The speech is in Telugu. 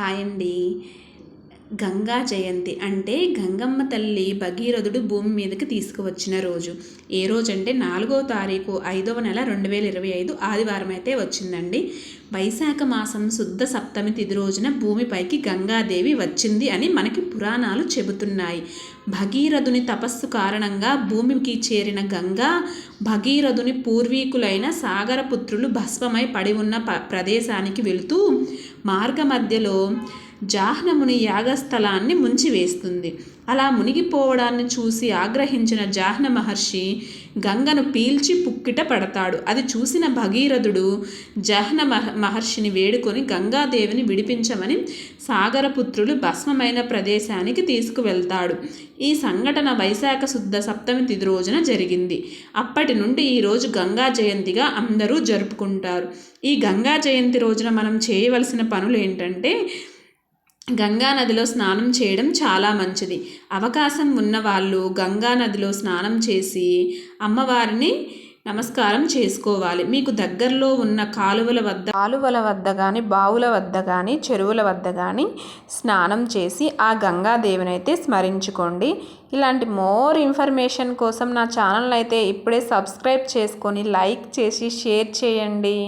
హాయ్ అండి గంగా జయంతి అంటే గంగమ్మ తల్లి భగీరథుడు భూమి మీదకి తీసుకువచ్చిన రోజు. ఏ రోజు అంటే నాలుగో తారీఖు ఐదవ నెల రెండు వేల ఇరవై ఐదు ఆదివారం అయితే వచ్చిందండి. వైశాఖ మాసం శుద్ధ సప్తమి తిది రోజున భూమిపైకి గంగాదేవి వచ్చింది అని మనకి పురాణాలు చెబుతున్నాయి. భగీరథుని తపస్సు కారణంగా భూమికి చేరిన గంగా భగీరథుని పూర్వీకులైన సాగరపుత్రులు భస్మమై పడి ఉన్న ప ప్రదేశానికి వెళుతూ మార్గ మధ్యలో జాహ్నముని యాగస్థలాన్ని ముంచివేస్తుంది. అలా మునిగిపోవడాన్ని చూసి ఆగ్రహించిన జాహ్న మహర్షి గంగను పీల్చి పుక్కిట పడతాడు. అది చూసిన భగీరథుడు జాహ్న మహ మహర్షిని వేడుకొని గంగాదేవిని విడిపించమని సాగరపుత్రులు భస్మమైన ప్రదేశానికి తీసుకువెళ్తాడు. ఈ సంఘటన వైశాఖ శుద్ధ సప్తమి తిథి రోజున జరిగింది. అప్పటి నుండి ఈ రోజు గంగా జయంతిగా అందరూ జరుపుకుంటారు. ఈ గంగా జయంతి రోజున మనం చేయవలసిన పనులు ఏంటంటే గంగా నదిలో స్నానం చేయడం చాలా మంచిది. అవకాశం ఉన్నవాళ్ళు గంగా నదిలో స్నానం చేసి అమ్మవారిని నమస్కారం చేసుకోవాలి. మీకు దగ్గరలో ఉన్న కాలువల వద్ద కాలువల వద్ద కానీ బావుల వద్ద కానీ చెరువుల వద్ద కానీ స్నానం చేసి ఆ గంగాదేవిని అయితే స్మరించుకోండి. ఇలాంటి మోర్ ఇన్ఫర్మేషన్ కోసం నా ఛానల్ అయితే ఇప్పుడే సబ్స్క్రైబ్ చేసుకొని లైక్ చేసి షేర్ చేయండి.